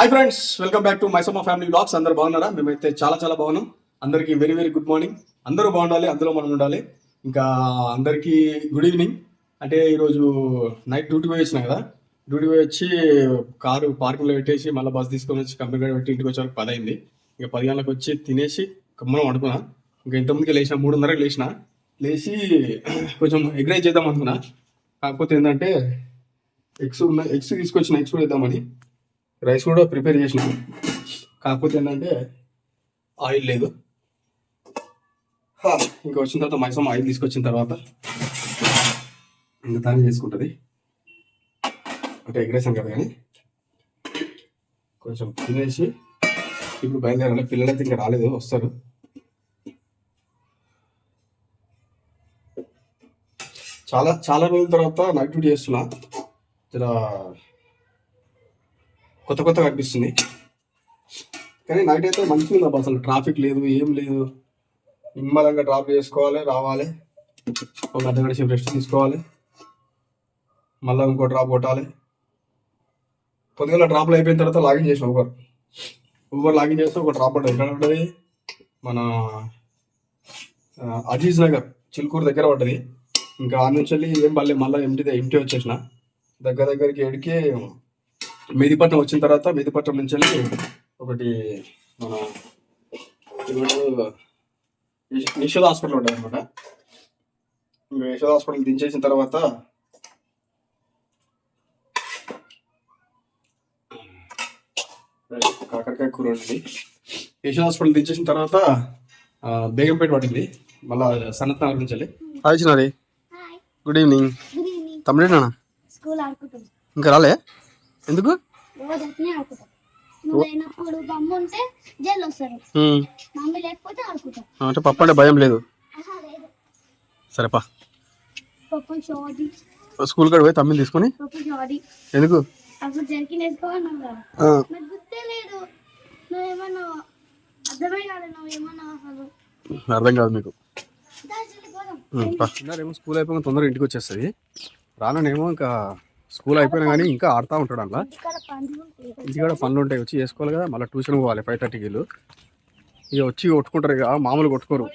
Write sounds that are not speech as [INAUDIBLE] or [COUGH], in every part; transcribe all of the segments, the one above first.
Hi friends welcome back to Maisamma family blogs అందరూ బాగున్నారా? మేమైతే చాలా చాలా బాగున్నాం. అందరికీ వెరీ వెరీ గుడ్ మార్నింగ్ అందరూ బాగుండాలి అందులో మనం ఉండాలి. ఇంకా అందరికీ గుడ్ ఈవినింగ్ అంటే ఈరోజు నైట్ డ్యూటీ పోయి వచ్చినా కదా? డ్యూటీ పోయి వచ్చి కారు పార్కింగ్లో పెట్టేసి మళ్ళీ బస్ తీసుకొని వచ్చి కంపెనీ కాడ పెట్టి ఇంటికి వచ్చే వరకు పది అయింది ఇంకా పది గంటలకు వచ్చి తినేసి కమ్మనం అనుకున్నా ఇంకా ఇంతమందికి లేచిన మూడున్నరకు లేచిన. లేచి కొంచెం ఎగ్రైజ్ చేద్దాం అనుకున్నా. కాకపోతే ఏంటంటే ఎగ్స్ ఉన్న ఎగ్స్ తీసుకొచ్చిన ఎగ్స్ కూడా రైస్ కూడా ప్రిపేర్ చేసిన. కాకపోతే ఏంటంటే ఆయిల్ లేదు. ఇంకా వచ్చిన తర్వాత మైసమ్ ఆయిల్ తీసుకొచ్చిన తర్వాత ఇంకా దాన్ని చేసుకుంటుంది. అంటే ఎగ్రేసాం కదా కానీ కొంచెం తినేసి ఇప్పుడు బయలుదేరాలి. పిల్లలైతే ఇంకా రాలేదు వస్తారు. చాలా చాలా రోజుల తర్వాత నైట్ డ్యూటీ చేస్తున్నా. జర కొత్త కొత్తగా అనిపిస్తుంది. కానీ నైట్ అయితే మంచిగా ఉంది అసలు ట్రాఫిక్ లేదు ఏం లేదు. నిమ్మలంగా డ్రాప్ చేసుకోవాలి రావాలి. ఒక అర్ధ గంట రెస్ట్ తీసుకోవాలి. మళ్ళీ ఇంకో డ్రాప్ కొట్టాలి. పొద్దుగల డ్రాప్లు అయిపోయిన తర్వాత లాగిన్ చేసిన ఊబర్ ఊబర్ లాగిన్ చేస్తే ఒక డ్రాప్ పడ్డది. ఎక్కడ పడ్డది? మన అజీజ్ నగర్ చిలుకూరు దగ్గర పడ్డది. ఇంకా ఆ నుంచి వెళ్ళి ఏం పర్లేదు మళ్ళీ ఎంటీ ఎంటీ వచ్చేసిన. దగ్గర దగ్గరికి ఏడికి మెదిపట్నం వచ్చిన తర్వాత మెదిపట్నం నుంచి వెళ్ళి ఒకటి మన యశోద హాస్పిటల్ ఉంటుంది అనమాట ఇంకా యశోద హాస్పిటల్ దించేసిన తర్వాత కాకరకాయ కూర ఉంది యశోద హాస్పిటల్ దించేసిన తర్వాత ఆ, బేగంపేట పడింది. మళ్ళా సనత్ నగర్ నుంచి వెళ్ళి. హాయ్ చిన్నారి. Hi. Good evening. Good evening. తమ్ముడేనా school ఆడుకుంటాం ఇంకా రాలే? ఎందుకు? రోజు అట్నే ఆడుకుంటాం. నువ్వు లేనప్పుడు బొమ్మ ఉంటే జైలు వస్తారు. ఉమ్, మమ్మీ లేకపోతే ఆడుకుంటాం. అంటే పప్పు అంటే భయం లేదు. సరేపా పప్పు షాడి స్కూల్ కాడ పోయి తమ్మిని తీసుకొని? పప్పు షాడి ఎందుకు? అప్పుడు జర్కిన్ వేసుకోవాలన్నావు కదా ఆ, నాకు గుర్తే లేదు నువ్వేమన్నా అర్థమే కాదు నువ్వేమన్నా అసలు. అర్థం కాదు మీకు. స్కూల్ అయిపోయిన తొందరగా ఇంటికి వచ్చేస్తుంది. రాననేమో ఇంకా స్కూల్ అయిపోయినా కానీ ఇంకా ఆడుతూ ఉంటాడు అలా ఉంటాయి. ఇంటికాడ పనులు ఉంటాయి వచ్చి చేసుకోవాలి కదా. మళ్ళీ ట్యూషన్ పోవాలి ఫైవ్ థర్టీకి వీళ్ళు. ఇక వచ్చి కొట్టుకుంటారు ఇక మామూలు కొట్టుకోరు.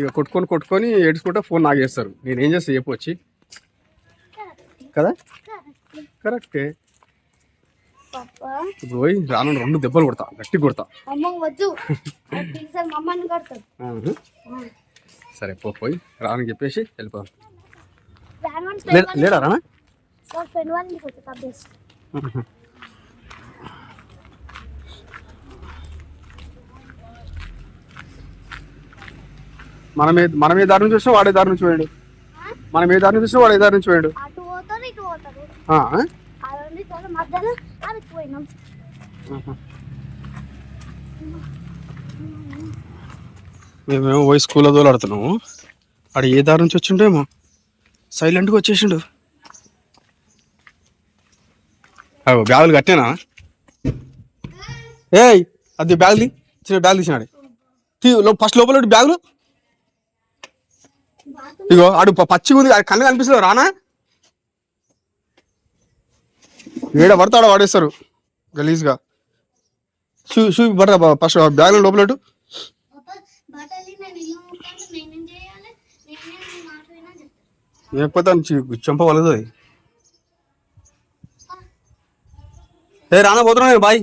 ఇక కొట్టుకొని కొట్టుకొని ఏడ్చుకుంటే ఫోన్ నాగేస్తారు. నేను ఏం చేస్తా చెప్పు వచ్చి. కదా? కరెక్టే. ఇప్పుడు పోయి రాను రెండు దెబ్బలు కొడతా గట్టి కొడతా. సరే పో పోయి రాను చెప్పేసి వెళ్ళిపోదాం. ఫ్రెండ్ వన్ కొడుతుంది అభ్యాస్ [LAUGHS] మనం ఏ మనం ఏ దారి నుంచి వచ్చినా వాడే దారి నుంచి పోయాడు. మనం ఏ దారి నుంచి వచ్చినా వాడే దారి నుంచి పోయాడు. అటు పోతారు ఇటు పోతారు ఆ, ఆ? ఆ రెండు చాలా మధ్యలో అరకు పోయినాం. ఆహా. మేమేమో పోయి స్కూల్లో దోలాడుతున్నాము. ఆడు ఏ దారి నుంచి వచ్చిండేమో సైలెంట్గా వచ్చేసిండు. బ్యాగులు కట్టేనా? ఏయ్ అది బ్యాగులు చిన్న బ్యాగులు తీసినాడు. తీ ఫస్ట్ లోపల ఒకటి బ్యాగులు. ఇగో ఆడు పచ్చిగా ఉంది కళ్ళు కనిపిస్తుంది రానా? ఏడ పడతాడో వాడేస్తారు గలీజ్గా. షూ షూ పడరా ఫస్ట్ బ్యాగులు లోపల లేకపోతే బట్టలు చంపవలదు అది ముట్టాను నేనేం చేయాలి నేనేం మాట వినా చెప్తాను లేకపోతే అని చి- చెంప వలగుతుంది ఏ రానా పోతున్నా నేను బాయ్.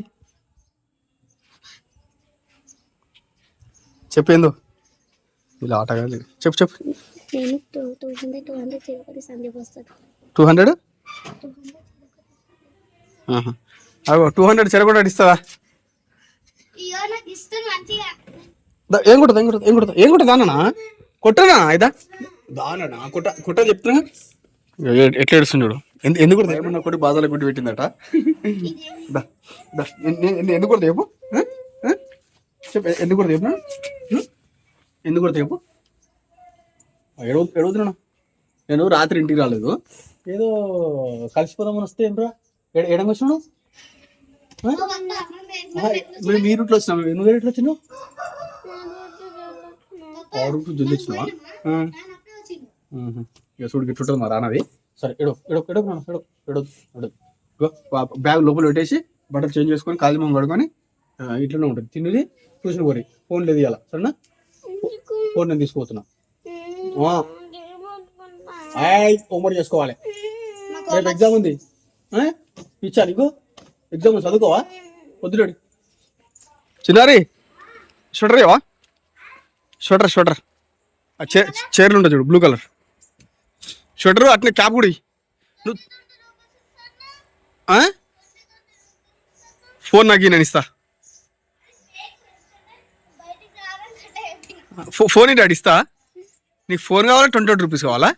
చెప్పేందో ఇలా ఆట కాదు. చెప్పు చెప్పు. Two hundred two hundred Tirupati Sandeep వస్తాడు. Two hundred? టూ హండ్రెడ్ అగో టూ హండ్రెడ్ చెరగొట్ట ఇస్తుందా ఇయో నాకు ఇస్తుంది మంచిగా. దా, ఏం కొట్టదు ఏం కొట్టదు ఏం కొట్టదు ఏం కొట్టదు దానా కొట్టనా అయిదా దానా కొట్ట కొట్ట చెప్తున్నా? ఎట్లా ఎందు- ఎందుకు ఏమన్నా కొట్టి బాధలు కొట్టి పెట్టిందట? ఎందుకు ఆ? ఆ? చెప్పు ఎందుకు చెప్పు ఉం? ఎందుకు కొడతా చెప్పు ఎడవ ఎడవుతున్నా నేను రాత్రి ఇంటికి రాలేదు. ఏదో కలిసిపోదామని వస్తే ఏంట్రా? ఎడ ఎడంగా వచ్చినాడు మేము మీ రూట్లో వచ్చినాము నువ్వు ఏ రూట్లో వచ్చినావు? ఆ రూట్లో జల్లి వచ్చినావా చూడు గిట్ల ఉంటుంది మా రానది సరే ఎడో ఎడో ఎడో ఎడో ఎడో ఎడో బ్యాగ్ లోపల పెట్టేసి బట్టలు చేంజ్ చేసుకొని కాలు మొహం కడుకొని ఇంట్లోనే ఉంటుంది. తిన్నది ట్యూషన్ పోరి. ఫోన్ లేదు ఇవాళ సరేనా? ఫోన్ నేను తీసుకుపోతున్నా. హోంవర్క్ చేసుకోవాలి. రేపు ఎగ్జామ్ ఉంది. ఆ? ఇచ్చా నీకు ఎగ్జామ్ ఉంది, చదువుకోవా? పొద్దుడు చిన్నారి స్వెటర్ ఏవా స్వెటర్ స్వెటర్. చీరలు ఉంటుంది చూడు బ్లూ కలర్ స్వెటర్ అట్నే క్యాప్ కూడా. నువ్వు? ఫోన్ నాకు నేను ఇస్తా. ఫోన్ ఏంటి అడి ఇస్తా. నీకు ఫోన్ కావాలా ట్వంటీ ట్వంటీ రూపీస్ కావాలా?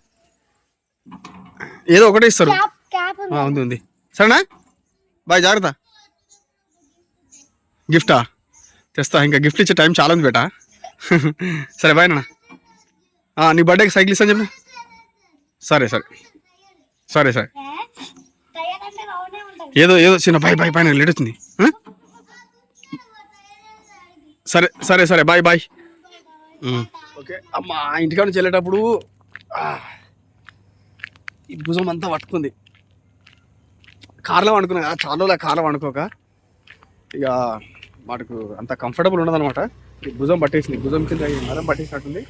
ఏదో ఒకటే ఇస్తారు. ఉంది. ఉంది సరేనా? బాయ్ జాగ్రత్త. గిఫ్టా? తెస్తా. ఇంకా గిఫ్ట్ ఇచ్చే టైం చాలా ఉంది బేటా. [LAUGHS] సరే బాయ్ ఆ, నీ బర్త్డేకి సైకిల్ ఇస్తాను చెప్పిన సరే సరే. సరే సరే. ఏదో ఏదో చిన్న బాయ్ బాయ్ నాకు లేట్ ఆ? సరే సరే సరే. Bye bye. ఓకే. అమ్మా ఇంటికాడ నుంచి వెళ్ళేటప్పుడు ఈ భుజం అంతా పట్టుకుంది. కార్లో వండుకున్నా కదా, చాలా రోజులు కార్లో వండుకోక. ఇక మనకు అంత కంఫర్టబుల్ ఉండదన్నమాట ఈ భుజం పట్టేసింది. భుజం కింద నరం పట్టేసినట్టుంది.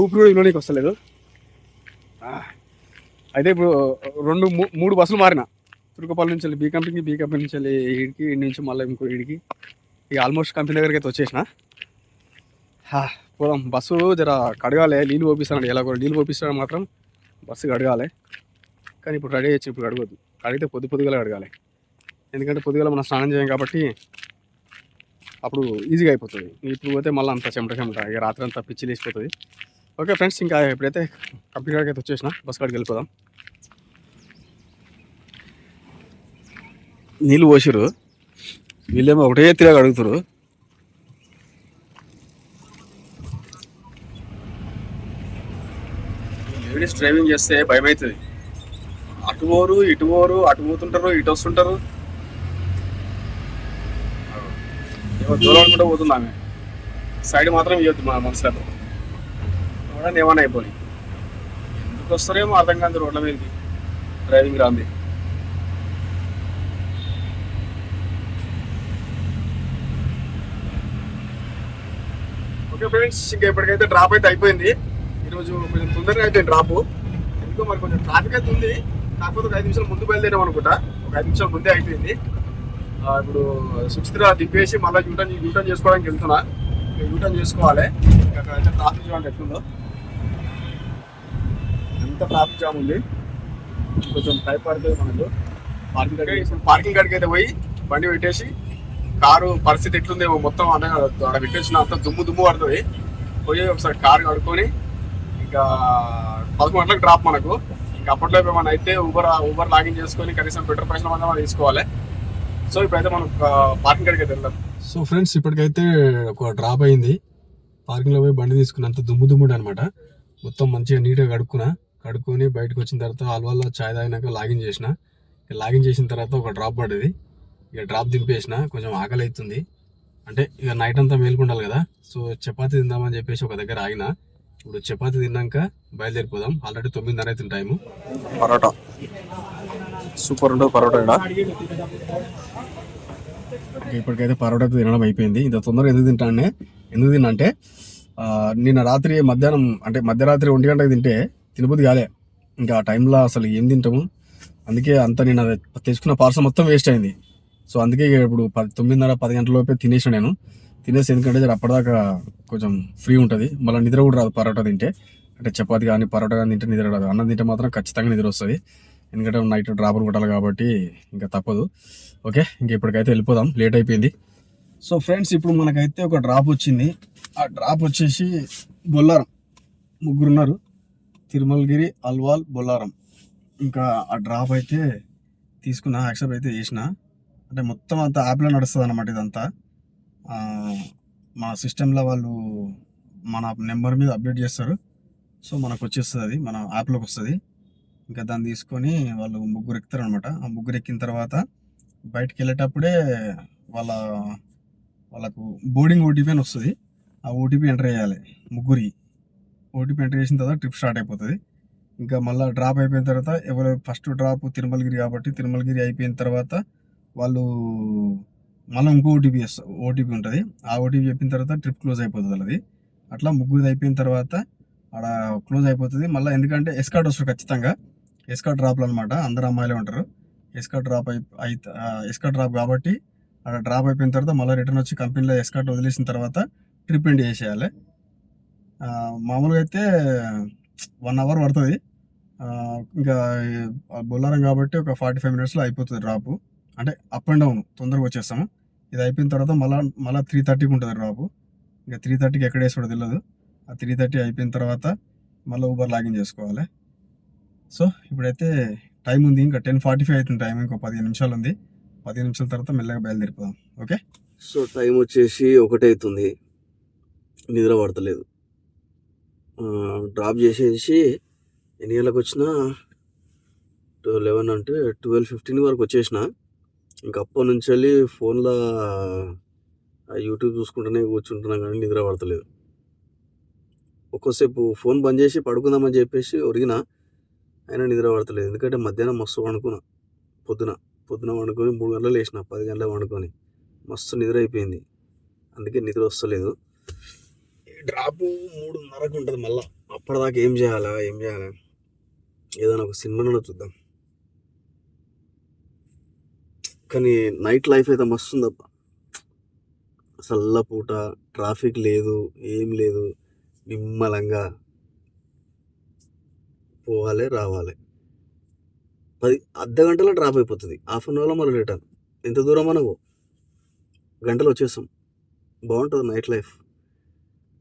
ఊపిరి కూడా ఇంట్లోనికి వస్తలేదు. అయితే ఇప్పుడు రెండు మూడు బస్సులు మారిన. తురుకపల్లి నుంచి వెళ్ళి బీ కంపెనీకి బీ కంపెనీ నుంచి వెళ్ళి ఈడికి ఈడి నుంచి మళ్ళీ ఇంకో ఈడికి. ఇక ఆల్మోస్ట్ కంపెనీ దగ్గరికి అయితే వచ్చేసిన పోదాం. బస్సు జర కడగాలి. నీళ్ళు పోపిస్తాను ఎలా కూడా నీళ్ళు పోపిస్తాడు మాత్రం బస్సు కడగాలి. కానీ ఇప్పుడు రెడీ అయ్యి ఇప్పుడు కడగద్దు. కడిగితే పొద్దు పొద్దుగల కడగాలి. ఎందుకంటే పొద్దుగల మనం స్నానం చేయం కాబట్టి అప్పుడు ఈజీగా అయిపోతుంది. ఇప్పుడు పోతే మళ్ళీ అంత చెమట చెమట. ఇక రాత్రి అంతా పిచ్చి లేచిపోతుంది. ఓకే ఫ్రెండ్స్ ఇంకా ఎప్పుడైతే కంపెనీ కాడికి అయితే వచ్చేసిన బస్ కాడికి వెళ్ళిపోదాం. నీళ్ళు పోసిరు వీళ్ళేమో ఒకటే తిరగ అడుగుతారు లేడీస్ డ్రైవింగ్ చేస్తే భయం అవుతుంది అటు పోరు ఇటు పోరు అటు పోతుంటారు ఇటు వస్తుంటారు. దూరం అనుకుంటూ పోతుంది ఆమె సైడ్ మాత్రం ఇవ్వద్దు మా మనసులో కూడా ఏమైనా అయిపోయి ఎందుకు వస్తారేమో అర్థం కాదు రోడ్ల మీదకి? డ్రైవింగ్ రాంది. ఓకే ఫ్రెండ్స్ ఇంకా ఇప్పటికైతే డ్రాప్ అయితే అయిపోయింది. ఈరోజు కొంచెం తొందరగా అయితే డ్రాప్ ఎందుకో మరి కొంచెం ట్రాఫిక్ అయితే ఉంది. కాకపోతే ఒక ఐదు నిమిషాలు ముందు బయలుదేరాం అనుకుంటా. ఒక ఐదు నిమిషాలు ముందే అయిపోయింది. ఇప్పుడు సుచిత్ర దింపేసి మళ్ళీ యూటర్న్ యూటర్న్ చేసుకోవడానికి వెళ్తున్నా. యూటర్న్ చేసుకోవాలి. ఇంకా అక్కడ అయితే ట్రాఫిక్ చూడండి ఎట్లుందో. ఎంత ట్రాఫిక్ జామ్ ఉంది? కొంచెం టైం పడుతుంది మనకు. పార్కింగ్ కాడికి పార్కింగ్ కాడికి అయితే పోయి బండి పెట్టేసి కారు పరిస్థితి ఎట్లుందేమో మొత్తం అన్న అక్కడ పెట్టేసిన అంత దుమ్ము దుమ్ము పడుతుంది. పోయి ఒకసారి కారు కడుక్కొని ఇంకా పదకొండు గంటలకు డ్రాప్ మనకు. ఇంకా అప్పట్లో ఏమైనా అయితే ఊబర్ ఊబర్ లాగిన్ చేసుకొని కనీసం పెట్రోల్ పైసలు మనం మనం తీసుకోవాలి. సో ఇప్పుడైతే మనం పార్కింగ్ కాడికి అయితే వెళ్దాం. సో ఫ్రెండ్స్ ఇప్పటికైతే ఒక డ్రాప్ అయింది. పార్కింగ్లో పోయి బండి తీసుకున్నంత దుమ్ము దుమ్ముడు అనమాట మొత్తం మంచిగా నీట్గా కడుక్కున్నా. కడుక్కొని బయటకు వచ్చిన తర్వాత అల్వాల్లో చాయ్ తాగినాక లాగిన్ చేసిన. ఇక లాగిన్ చేసిన తర్వాత ఒక డ్రాప్ పడ్డది. ఇక డ్రాప్ దింపేసిన కొంచెం ఆకలి అవుతుంది అంటే ఇక నైట్ అంతా మేల్కొండాలి కదా. సో చపాతీ తిందామని చెప్పేసి ఒక దగ్గర ఆగిన. ఇప్పుడు చపాతీ తిన్నాక బయలుదేరిపోదాం. ఆల్రెడీ తొమ్మిదిన్నర అవుతుంది టైము. పరోటా. సూపర్ ఉంటుంది పరోటా ఇక్కడ ఇప్పటికైతే పరోటా తినడం అయిపోయింది. ఇంత తొందరగా ఎందుకు తింటానే? ఎందుకు తిన్నా అంటే ఆ, నిన్న రాత్రి మధ్యాహ్నం అంటే మధ్యరాత్రి ఒంటి గంటకు తింటే తిరుపతి కాలే. ఇంకా ఆ టైంలో అసలు ఏం తింటాము? అందుకే అంత నేను అది తెచ్చుకున్న పార్సల్ మొత్తం వేస్ట్ అయింది. సో అందుకే ఇప్పుడు పది తొమ్మిదిన్నర పది గంటల లోపే తినేసిన నేను. తినేసి ఎందుకంటే అప్పటిదాకా కొంచెం ఫ్రీ ఉంటుంది. మళ్ళీ నిద్ర కూడా రాదు పరోటా తింటే. అంటే చపాతి కానీ పరోటా కానీ తింటే నిద్ర రాదు. అన్నం తింటే మాత్రం ఖచ్చితంగా నిద్ర వస్తుంది. ఎందుకంటే నైట్ డ్రాపర్ కొట్టాలి కాబట్టి ఇంకా తప్పదు. ఓకే ఇంక ఇప్పటికైతే వెళ్ళిపోదాం. లేట్ అయిపోయింది. సో ఫ్రెండ్స్ ఇప్పుడు మనకైతే ఒక డ్రాప్ వచ్చింది. ఆ డ్రాప్ వచ్చేసి బొల్లారం ముగ్గురు ఉన్నారు. తిరుమలగిరి అల్వాల్ బొల్లారం. ఇంకా ఆ డ్రాప్ అయితే తీసుకున్న యాక్సెప్ట్ అయితే చేసిన. అంటే మొత్తం అంతా యాప్లో నడుస్తుంది అనమాట ఇదంతా. మా మన సిస్టంలో వాళ్ళు మన నెంబర్ మీద అప్డేట్ చేస్తారు. సో మనకు వచ్చేస్తుంది అది మన యాప్లోకి వస్తుంది. ఇంకా దాన్ని తీసుకొని వాళ్ళు ముగ్గురు ఎక్కుతారు అనమాట ఆ ముగ్గురు ఎక్కిన తర్వాత బయటికి వెళ్ళేటప్పుడే వాళ్ళ వాళ్ళకు బోర్డింగ్ ఓటీపీ అని వస్తుంది. ఆ ఓటీపీ ఎంటర్ చేయాలి ముగ్గురి ఓటీపీ ఎంటర్ చేసిన తర్వాత ట్రిప్ స్టార్ట్ అయిపోతుంది. ఇంకా మళ్ళీ డ్రాప్ అయిపోయిన తర్వాత ఎవరు ఫస్ట్ డ్రాప్ తిరుమలగిరి కాబట్టి తిరుమలగిరి అయిపోయిన తర్వాత వాళ్ళు మళ్ళీ ఇంకో ఓటీపీ వస్తుంది ఓటీపీ ఉంటుంది. ఆ ఓటీపీ చెప్పిన తర్వాత ట్రిప్ క్లోజ్ అయిపోతుంది అది అట్లా ముగ్గురు అయిపోయిన తర్వాత ఆడ క్లోజ్ అయిపోతుంది. మళ్ళీ ఎందుకంటే ఎస్కాట్ వస్తారు ఖచ్చితంగా. ఎస్కాట్ డ్రాప్లు అనమాట అందరు అమ్మాయిలే ఉంటారు. ఎస్కాట్ డ్రాప్ అయి అయితే ఎస్కాట్ డ్రాప్ కాబట్టి అక్కడ డ్రాప్ అయిపోయిన తర్వాత మళ్ళీ రిటర్న్ వచ్చి కంపెనీలో ఎస్కాట్ వదిలేసిన తర్వాత ట్రిప్ ఎండ్ చేసేయాలి. మామూలుగా అయితే వన్ అవర్ పడుతుంది. ఇంకా బొల్లారం కాబట్టి ఒక ఫార్టీ ఫైవ్ మినిట్స్లో అయిపోతుంది డ్రాపు. అంటే అప్ అండ్ డౌన్ తొందరగా వచ్చేస్తాము. ఇది అయిపోయిన తర్వాత మళ్ళీ మళ్ళీ త్రీ థర్టీకి ఉంటుంది డ్రాపు. ఇంకా త్రీ థర్టీకి ఎక్కడ వేసుకోవడం తెలియదు ఆ త్రీ థర్టీ అయిపోయిన తర్వాత మళ్ళీ ఊబర్ లాగిన్ చేసుకోవాలి. సో ఇప్పుడైతే టైం ఉంది. ఇంకా టెన్ ఫార్టీ ఫైవ్ అవుతుంది టైం. ఇంకో పదిహేను నిమిషాలు ఉంది. పదిహేను నిమిషాల తర్వాత మెల్లగా బయలుదేరిపోదాం. ఓకే? సో టైం వచ్చేసి ఒకటే అవుతుంది. నిద్ర పడతలేదు. డ్రాప్ చేసేసి ఎన్ని గంటలకు వచ్చినా లెవెన్ అంటే ట్వెల్వ్ ఫిఫ్టీన్ వరకు వచ్చేసిన. ఇంకా అప్పటి నుంచి వెళ్ళి ఫోన్లో యూట్యూబ్ చూసుకుంటూనే కూర్చుంటున్నా కానీ నిద్ర పడతలేదు. ఒక్కోసేపు ఫోన్ బంద్ చేసి పడుకుందామని చెప్పేసి ఒరిగిన అయినా నిద్ర పడతలేదు. ఎందుకంటే మధ్యాహ్నం మస్తు వండుకున్నా పొద్దున పొద్దున వండుకొని మూడు గంటలు లేచిన పది గంటల వండుకొని మస్తు నిద్ర అయిపోయింది. అందుకే నిద్ర వస్తలేదు. డ్రాప్ మూడున్నరకు ఉంటుంది మళ్ళా. అప్పటిదాకా ఏం చేయాలా ఏం చేయాలా? ఏదైనా ఒక సినిమానో చూద్దాం. కానీ నైట్ లైఫ్ అయితే మస్తు ఉందప్ప చల్లపూట ట్రాఫిక్ లేదు ఏం లేదు. నిమ్మలంగా పోవాలి రావాలి. పది అర్ధ గంటలో డ్రాప్ అయిపోతుంది. హాఫ్ అన్ అవర్లో మళ్ళీ రిటర్న్. ఎంత దూరం మనకు గంటలు వచ్చేస్తాం. బాగుంటుంది నైట్ లైఫ్.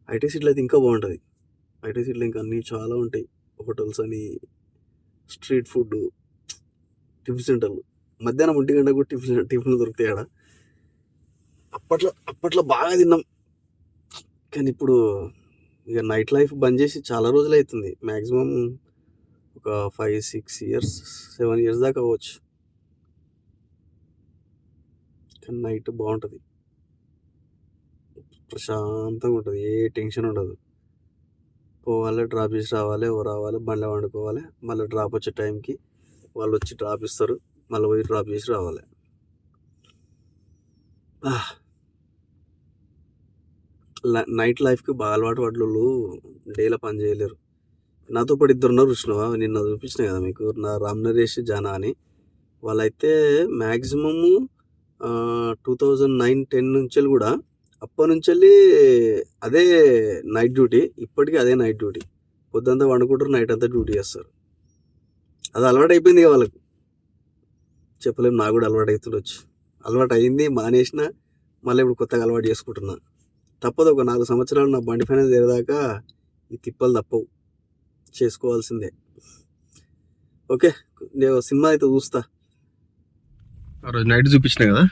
ఐటీ సిటీలో అయితే ఇంకా బాగుంటుంది. ఐటీ సిటీలో ఇంకా అన్నీ చాలా ఉంటాయి. హోటల్స్ అని స్ట్రీట్ ఫుడ్ టిఫిన్ సెంటర్లు మధ్యాహ్నం ఒంటి గంట కూడా టిఫిన్ టిఫిన్లు దొరుకుతాయి ఆడ. అప్పట్లో అప్పట్లో బాగా తిన్నాం. కానీ ఇప్పుడు ఇక నైట్ లైఫ్ బంద్ చేసి చాలా రోజులు అవుతుంది మ్యాక్సిమం ఒక five six years seven years దాకా అవ్వచ్చు. కానీ నైట్ బాగుంటుంది. ప్రశాంతంగా ఉంటుంది. ఏ టెన్షన్ ఉండదు. పోవాలి డ్రాప్ చేసి రావాలి ఓ రావాలి బండి వండుకోవాలి మళ్ళీ డ్రాప్ వచ్చే టైంకి వాళ్ళు వచ్చి డ్రాప్ ఇస్తారు మళ్ళీ పోయి డ్రాప్ చేసి రావాలి. ల- నైట్ లైఫ్కి బాగా అలవాటు పడ్డోళ్ళు డేలో పని చేయలేరు. నాతో పాటు ఇద్దరు ఉన్నారు విష్ణువ నిన్న చూపించిన కదా మీకు నా రామ్ నరేష్ జానా అని. వాళ్ళైతే maximum two thousand nine ten నుంచి కూడా అప్పటి నుంచి వెళ్ళి అదే నైట్ డ్యూటీ ఇప్పటికీ అదే నైట్ డ్యూటీ. పొద్దుంతా వండుకుంటారు నైట్ అంతా డ్యూటీ చేస్తారు. అది అలవాటు అయిపోయింది ఇక వాళ్ళకు. చెప్పలేము నాకు కూడా అలవాటు అవుతుండొచ్చు అలవాటు అయింది మానేసిన మళ్ళీ ఇప్పుడు కొత్తగా అలవాటు చేసుకుంటున్నా. తప్పదు ఒక నాలుగు సంవత్సరాలు నా బండి ఫైనాన్స్ తీరేదాకా ఈ తిప్పలు తప్పవు. చేసుకోవాల్సిందే. ఓకే నేను సినిమా అయితే చూస్తా. ఆ రోజు నైట్ చూపించిన కదా?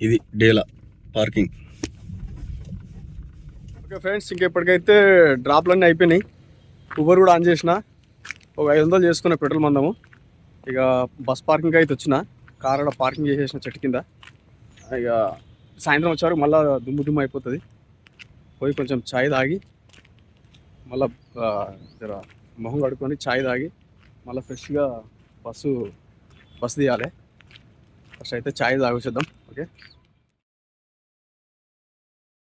ఇది డేలా పార్కింగ్. ఓకే ఫ్రెండ్స్ ఇంకెప్పటికైతే డ్రాప్లన్నీ అయిపోయినాయి. ఊబర్ కూడా ఆన్ చేసిన. ఒక ఐదు వందలు చేసుకున్న పెట్రోల్ మందము. ఇక బస్ పార్కింగ్ అయితే వచ్చిన. కార్ పార్కింగ్ చేసేసిన చెట్టు కింద. ఇక సాయంత్రం వచ్చారు మళ్ళీ దుమ్ము దుమ్ము అయిపోతుంది. పోయి కొంచెం చాయ్ తాగి మళ్ళీ జర మొహం కడుక్కొని చాయ్ తాగి మళ్ళీ ఫ్రెష్గా బస్సు బస్సు తీయాలి ఫస్ట్ అయితే చాయ్ తాగొచ్చేద్దాం ఓకే?